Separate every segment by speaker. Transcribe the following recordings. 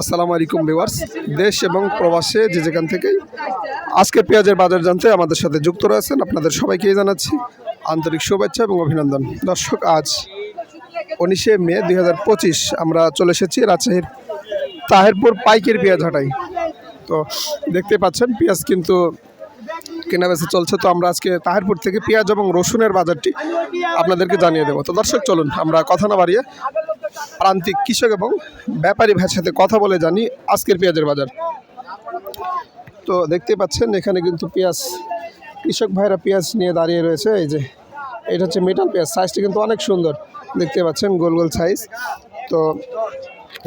Speaker 1: আসসালামু আলাইকুম ভিউয়ার্স। দেশ এবং প্রবাসে যে যেখান থেকেই আজকে পেঁয়াজের বাজার জানতে আমাদের সাথে যুক্ত রয়েছেন আপনাদের সবাইকেই জানাচ্ছি আন্তরিক শুভেচ্ছা এবং অভিনন্দন। দর্শক, আজ উনিশে মে দুই হাজার পঁচিশ আমরা চলে এসেছি রাজশাহীর তাহেরপুর পাইকের পেঁয়াজ হাটাই তো দেখতে পাচ্ছেন, পেঁয়াজ কিন্তু কেনা বেচা চলছে। তো আমরা আজকে তাহেরপুর থেকে পেঁয়াজ এবং রসুনের বাজারটি আপনাদেরকে জানিয়ে দেবো। তো দর্শক, চলুন, আমরা কথা না বাড়িয়ে প্রান্তিক কৃষক এবং ব্যাপারী ভাইয়ের সাথে কথা বলে জানি আজকের পেঁয়াজের বাজার। তো দেখতে পাচ্ছেন এখানে কিন্তু পেঁয়াজ কৃষক ভাইরা পেঁয়াজ নিয়ে দাঁড়িয়ে রয়েছে। এই যে এটা হচ্ছে মেটাল পেঁয়াজ সাইজটা কিন্তু অনেক সুন্দর। দেখতে পাচ্ছেন গোল গোল সাইজ তো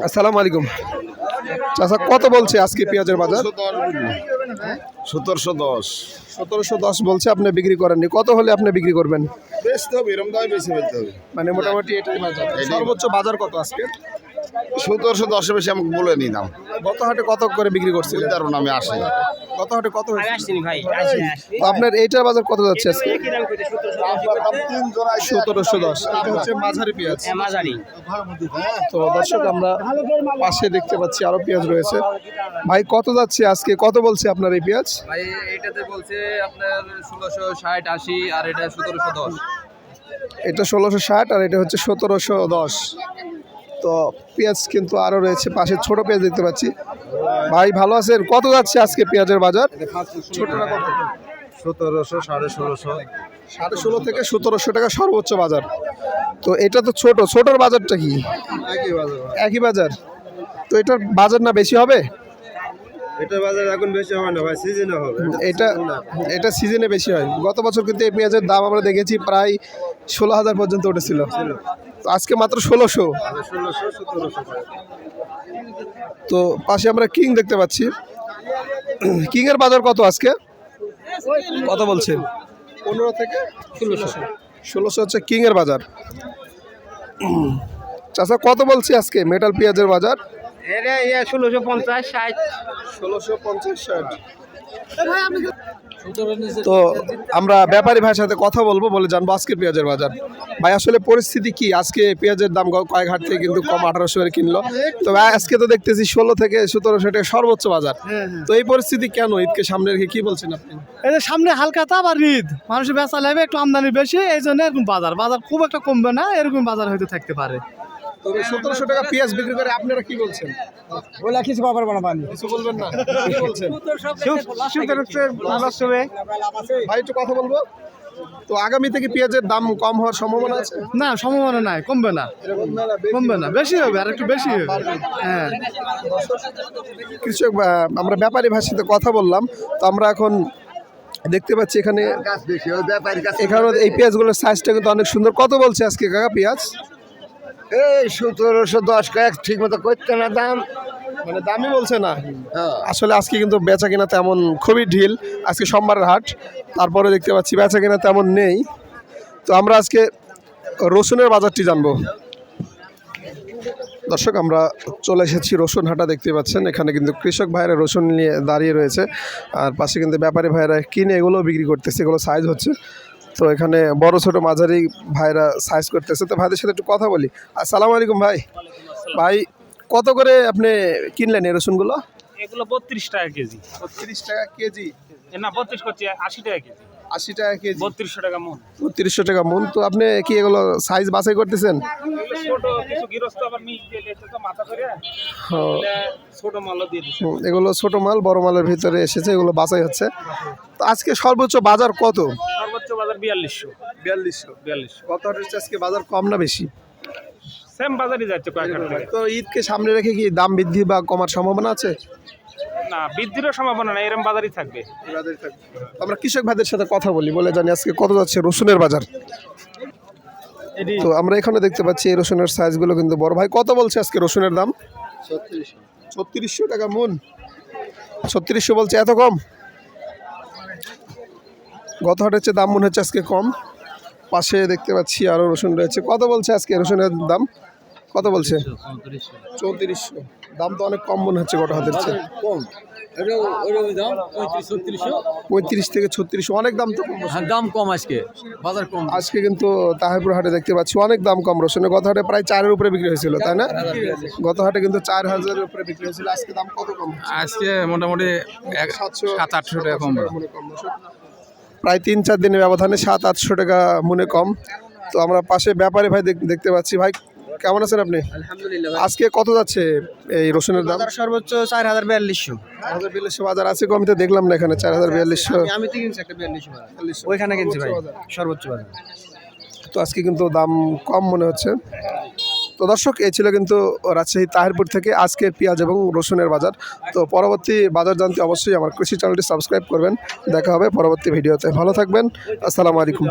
Speaker 1: আসসালামু আলাইকুম। চাচা কত বলছে আজকে পেঁয়াজের বাজার?
Speaker 2: সতেরোশো দশ।
Speaker 1: সতেরোশো দশ বলছে আপনি বিক্রি করেননি। কত হলে আপনি বিক্রি করবেন?
Speaker 2: বেচতে হবে এরম দামে বেশি ফেলতে হবে।
Speaker 1: মানে মোটামুটি এটাই বাজার। সর্বোচ্চ বাজার কত আজকে?
Speaker 2: সতেরোশো দশে বেশি আমাকে বলে নি দাম
Speaker 1: গত হাটে কত করে বিক্রি
Speaker 2: পারব না আমি আসি
Speaker 1: গত হাটে কত হয়েছে?
Speaker 3: ভাই
Speaker 1: তো আপনার এইটার বাজার কত যাচ্ছে আজকে? সতেরোশো দশ। এটা হচ্ছে মাঝারি পেঁয়াজ।
Speaker 3: মাঝারি।
Speaker 1: তো দর্শক আমরা পাশে দেখতে পাচ্ছি আরও পেঁয়াজ রয়েছে। ভাই কত যাচ্ছে আজকে? কত বলছে আপনার এই পেঁয়াজ?
Speaker 4: ভাই এটাতে বলছে আপনার ষোলোশো ষাট আশি আর এটা সতেরোশো দশ।
Speaker 1: এটা ষোলোশো ষাট আর এটা হচ্ছে সতেরোশো দশ। তো পেঁয়াজ কিন্তু আরও রয়েছে পাশে ছোট পেঁয়াজ দেখতে পাচ্ছি। ভাই ভালো আছেন? কত যাচ্ছে আজকে পেঁয়াজের বাজার? ছোটটা কত?
Speaker 2: সতেরোশো সাড়ে ষোলোশো।
Speaker 1: সাড়ে ষোলো থেকে সতেরোশো টাকা সর্বোচ্চ বাজার। তো এটা তো ছোট ছোটোর বাজারটা কি?
Speaker 2: একই বাজার।
Speaker 1: একই বাজার। তো এটার বাজার না বেশি হবে?
Speaker 2: এটা বাজার এখন বেশি হবে না ভাই সিজনে হবে।
Speaker 1: এটা এটা সিজনে বেশি হয়। গত বছর কিন্তু এই পেঁয়াজের দাম আমরা দেখেছি প্রায় ষোলো হাজার পর্যন্ত উঠেছিল। তো আজকে মাত্র ষোলোশো।
Speaker 2: ষোলোশো
Speaker 1: তো পাশে আমরা কিং দেখতে পাচ্ছি। কিংয়ের বাজার কত আজকে? কত বলছেন? পনেরো থেকে? ষোলোশো। ষোলোশো হচ্ছে কিংয়ের বাজার। চাচা কত বলছি আজকে? মেটাল পেঁয়াজের বাজার?
Speaker 3: এটা ইয়া ষোলোশো পঞ্চাশ ষাট।
Speaker 1: ষোলোশো পঞ্চাশ ষাট। তো আমরা ব্যাপারী ভাইয়ের সাথে কথা বলব বলে জানব আজকে পেঁয়াজের বাজার। ভাই আসলে পরিস্থিতি কি? আজকে পেঁয়াজের দাম কয়েক হাট থেকে কিন্তু কম আঠারোশো করে কিনলো। তো ভাই আজকে তো দেখতেছি ষোলো থেকে সতেরোশো টাকা সর্বোচ্চ বাজার। তো এই পরিস্থিতি কেন? ঈদকে সামনে রেখে কি বলছেন আপনি?
Speaker 5: এই যে সামনে হালকা তাপ আর ঈদ। মানুষের বেচা লাগবে একটু আমদানি বেশি এই জন্য এরকম বাজার। বাজার খুব একটা কমবে না এরকম বাজার হয়তো থাকতে পারে।
Speaker 1: তবে সতেরোশো টাকা পেঁয়াজ বিক্রি করে আপনারা কি বলছেন?
Speaker 5: ওলা কিছু পাবার না পানি।
Speaker 1: কিছু বলবেন না? কি বলছেন? ভাই একটু কথা বলব? তো আগামী থেকে পেঁয়াজের দাম কম হওয়ার সম্ভাবনা আছে?
Speaker 5: না সম্ভাবনা নাই কমবে না। কমবে না বেশি হবে আর একটু বেশি হবে। হ্যাঁ।
Speaker 1: কৃষক আমরা ব্যাপারী ভাষার সাথে কথা বললাম তো আমরা এখন দেখতে পাচ্ছি এখানে
Speaker 2: গাছ বেশি ওই
Speaker 1: এখানে এই পেঁয়াজগুলোর সাইজটা কিন্তু অনেক সুন্দর। কত বলছে আজকে কাকা পেঁয়াজ?
Speaker 2: এই সতেরোশো দশ কয়েক ঠিক মতো করতে না দাম।
Speaker 1: মানে দামই বলছে না।
Speaker 2: হ্যাঁ।
Speaker 1: আসলে আজকে কিন্তু বেচা কিনা তেমন খুবই ঢিল। আজকে সোমবারের হাট তারপরে দেখতে পাচ্ছি বেচা কিনা তেমন নেই। তো আমরা আজকে রসুনের বাজারটি জানব। দর্শক আমরা চলে এসেছি রসুন হাটা দেখতে পাচ্ছেন। এখানে কিন্তু কৃষক ভাইয়েরা রসুন নিয়ে দাঁড়িয়ে রয়েছে। আর পাশে কিন্তু ব্যাপারী ভাইয়েরা কিনে এগুলো বিক্রি করতেছে। এগুলো সাইজ হচ্ছে তো এখানে বড় ছোট মাঝারি ভাইরা সাইজ করতেছে। তো ভাইদের সাথে একটু কথা বলি। আসসালামু আলাইকুম ভাই। ভাই কত করে আপনি কিনলেন এই রসুনগুলো?
Speaker 6: এগুলো বত্রিশ টাকা কেজি।
Speaker 1: তিরিশ টাকা কেজি?
Speaker 6: না বত্রিশ করছি আশি টাকা কেজি।
Speaker 1: আশি টাকা কেজি।
Speaker 6: বত্রিশশো টাকা মন।
Speaker 1: তিরিশশো টাকা মন। তো আপনি কি এগুলো সাইজ বাছাই করতেছেন?
Speaker 6: এগুলো ছোট
Speaker 1: মাল বড় মালের ভিতরে এসেছে এগুলো বাছাই হচ্ছে। তো আজকে সর্বোচ্চ বাজার কত?
Speaker 6: বাজার বিয়াল্লিশশো।
Speaker 1: বিয়াল্লিশশো।
Speaker 6: বিয়াল্লিশশো।
Speaker 1: কত হচ্ছে? আজকে বাজার কম না বেশি?
Speaker 6: সেম বাজারই যাচ্ছে
Speaker 1: তো ঈদকে সামনে রেখে কি দাম বৃদ্ধি বা কমার সম্ভাবনা আছে?
Speaker 6: না বৃদ্ধিরও সম্ভাবনা নাই এরকম বাজারই থাকবে।
Speaker 1: আমরা কৃষক ভাইদের সাথে কথা বলি বলে জানি আজকে কত যাচ্ছে রসুনের বাজার? তো আমরা এখানে দেখতে পাচ্ছি এই রসুনের সাইজগুলো কিন্তু বড়। ভাই কত বলছে আজকে রসুনের দাম? ছত্রিশশো টাকা মন। ছত্রিশশো বলছে এত কম? গত হাটের চেয়ে দাম মনে হচ্ছে আজকে কম। পাশে দেখতে পাচ্ছি আরও রসুন রয়েছে। কত বলছে আজকে রসুনের দাম? কত বলছে? চৌত্রিশশো। দাম তো অনেক কম মনে হচ্ছে গত হাতের চেয়ে।
Speaker 2: কম
Speaker 1: পঁয়ত্রিশ থেকে ছত্রিশ অনেক দাম তো
Speaker 4: দাম কম আজকে বাজার কম।
Speaker 1: আজকে কিন্তু তাহিরপুর হাটে দেখতে পাচ্ছি অনেক দাম কম রসুনের। গত হাটে প্রায় চারের উপরে বিক্রি হয়েছিল তাই না? গত হাটে কিন্তু চার হাজারের উপরে বিক্রি হয়েছিল। আজকে দাম কত কম
Speaker 4: আজকে মোটামুটি এক
Speaker 1: সাতশো
Speaker 4: সাত আটশো টাকা কম।
Speaker 1: প্রায় তিন চার দিনের ব্যবধানে সাত আটশো টাকা মনে কম। তো আমরা পাশে ব্যাপারে ভাই দেখতে পাচ্ছি। ভাই কেমন আছেন আপনি? আজকে কত যাচ্ছে এই রসুনের দাম?
Speaker 3: সর্বোচ্চ চার হাজার বিয়াল্লিশশো।
Speaker 1: হাজার বিয়াল্লিশশো বাজার আছে কমিতে দেখলাম না এখানে চার হাজার বিয়াল্লিশশো।
Speaker 3: আমি তো কিনছি একটা বিয়াল্লিশশো ওইখানে কিনছি ভাই সর্বোচ্চ বাজার।
Speaker 1: তো আজকে কিন্তু দাম কম মনে হচ্ছে। তো দর্শক, এই ছিল কিন্তু রাজশাহী তাহিরপুর থেকে আজকের পেঁয়াজ এবং রসুনের বাজার। তো পরবর্তী বাজার জানতে অবশ্যই আমার কৃষি চ্যানেলটি সাবস্ক্রাইব করবেন। দেখা হবে পরবর্তী ভিডিওতে। ভালো থাকবেন। আসসালামু আলাইকুম।